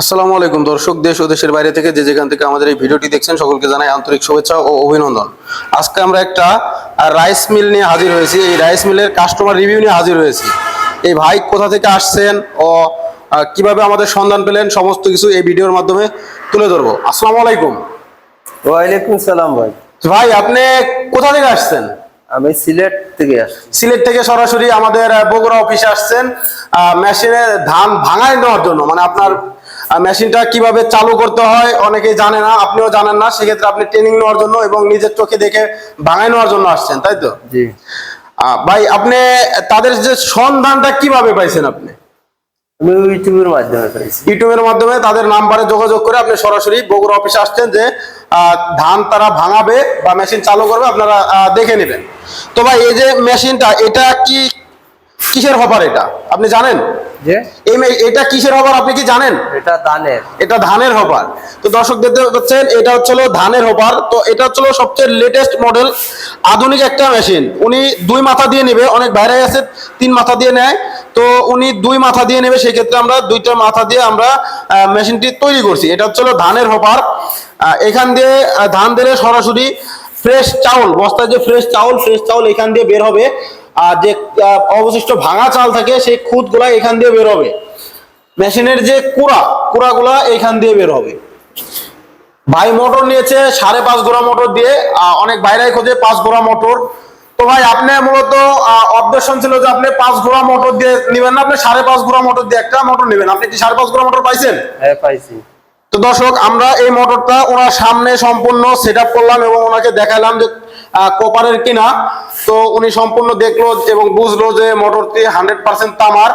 আসসালামু আলাইকুম দর্শক দেশ ও দেশের বাইরে থেকে যে যেখান থেকে আমাদের এই ভিডিওটি দেখছেন সকলকে জানাই আন্তরিক শুভেচ্ছা ও অভিনন্দন। আজকে আমরা একটা রাইস মিল নিয়ে হাজির হয়েছি। এই রাইস মিলের কাস্টমার রিভিউ নিয়ে হাজির হয়েছি। এই ভাই কোথা থেকে আসছেন ও কীভাবে আমাদের সন্ধান পেলেন সমস্ত কিছু এই ভিডিওর মাধ্যমে তুলে ধরবো। আসসালামু আলাইকুম। ওয়ালাইকুম সালাম ভাই। ভাই আপনি কোথা থেকে আসছেন? আমি সিলেট থেকে সিলেট থেকে সরাসরি আমাদের বগুড়া অফিসে আসছেন। মেশিনে ধান ভাঙায় নেওয়ার জন্য মানে আপনার মেশিনটা কীভাবে চালু করতে হয় অনেকেই জানে না আপনিও জানেন না সেক্ষেত্রে আপনি ট্রেনিং নেওয়ার জন্য এবং নিজের চোখে দেখে ভাঙায় নেওয়ার জন্য আসছেন তাই তো? জি। ভাই আপনি তাদের যে সন্ধানটা কীভাবে পাইছেন আপনি? ইউটিউবের মাধ্যমে ইউটিউবের মাধ্যমে তাদের নাম্বারে যোগাযোগ করে আপনি সরাসরি বগুড়া অফিসে আসছেন যে ধান তারা ভাঙাবে বা মেশিন চালু করবে আপনারা দেখে নেবেন। তো ভাই এই যে মেশিনটা এটা কি কিসের হবার এটা? আপনি জানেন? এটা কিসের হবার আপনি কি জানেন? এটা দানের এটা ধানের হপার। তো দর্শক দেখতে পাচ্ছেন এটা হচ্ছে ধানের হপার। তো এটা হচ্ছে সবচেয়ে লেটেস্ট মডেল আধুনিক একটা মেশিন। উনি দুই মাথা দিয়ে নেবে অনেক বাইরে আছে তিন মাথা দিয়ে নেয়। তো উনি দুই মাথা দিয়ে নেবে সেই ক্ষেত্রে আমরা দুইটা মাথা দিয়ে আমরা মেশিনটি তৈরি করছি। এটা হচ্ছে ধানের হপার। এখান দিয়ে ধান দিলে সরাসরি ফ্রেশ চাউল, বস্তায় যে ফ্রেশ চাউল ফ্রেশ চাউল এখান দিয়ে বের হবে। আর যে অবশিষ্ট ভাঙা চাল থাকে, সেই খুদগুলা এখান দিয়ে বের হবে। মেশিনের যে কুড়া, কুড়াগুলা এখান দিয়ে বের হবে। ভাই মোটর নিয়েছে সাড়ে পাঁচ গোড়া মোটর দিয়ে অনেক বাইরে খোঁজে পাঁচ গোড়া মোটর। তো ভাই আপনি মূলত অবজেকশন ছিল যে আপনি পাঁচ গোড়া মোটর দিয়ে নেবেন না আপনি সাড়ে পাঁচ গোড়া মোটর দিয়ে একটা মোটর নেবেন। আপনি কি সাড়ে পাঁচ গোড়া মোটর পাইছেন? হ্যাঁ পাইছি। তো দর্শক আমরা এই মোটরটা ওনার সামনে সম্পূর্ণ সেট করলাম এবং ওনাকে দেখালাম যে কোপারের কিনা। তো উনি সম্পূর্ণ দেখল এবং বুঝলো যে মোটরটি হান্ড্রেড পার্সেন্ট তামার।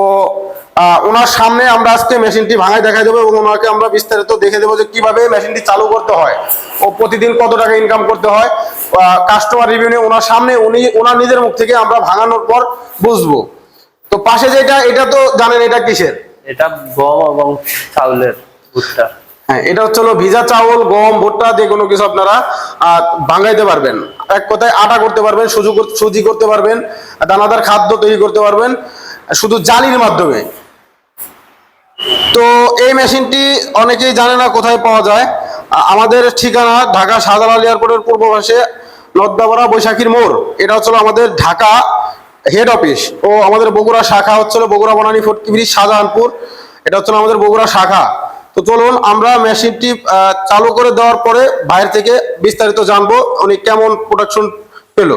ও ওনার সামনে আমরা আজকে মেশিনটি ভাঙায় দেখা দেবো এবং ওনাকে আমরা বিস্তারিত দেখে দেবো যে কীভাবে মেশিনটি চালু করতে হয় ও প্রতিদিন কত টাকা ইনকাম করতে হয়। কাস্টমার রিভিউ নিয়ে ওনার সামনে উনি ওনার নিজের মুখ থেকে আমরা ভাঙানোর পর বুঝব। তো পাশে যেটা এটা তো জানেন এটা কিসের? এটা গম এবং চাউলের ভুট্টা। হ্যাঁ এটা হচ্ছে হলো ভিজা চাউল গম ভুট্টা যে কোনো কিছু আপনারা ভাঙাইতে পারবেন। এক কথায় আটা করতে পারবেন সুজি সুজি করতে পারবেন দানাদার খাদ্য তৈরি করতে পারবেন শুধু জালির মাধ্যমে। তো এই মেশিনটি অনেকেই জানে না কোথায় পাওয়া যায়। আমাদের ঠিকানা ঢাকা শাহজালাল এয়ারপোর্টের পূর্ব পাশে লদ্দাপাড়া বৈশাখীর মোড়। এটা হচ্ছিল আমাদের ঢাকা হেড অফিস ও আমাদের বগুড়া শাখা হচ্ছিল বগুড়া বনানী ফোর্ট ব্রিজ শাহজাহানপুর। এটা হচ্ছিল আমাদের বগুড়া শাখা। তো চলুন আমরা মেশিনটি চালু করে দেওয়ার পরে বাইরে থেকে বিস্তারিত জানব উনি কেমন প্রোডাকশন পেল।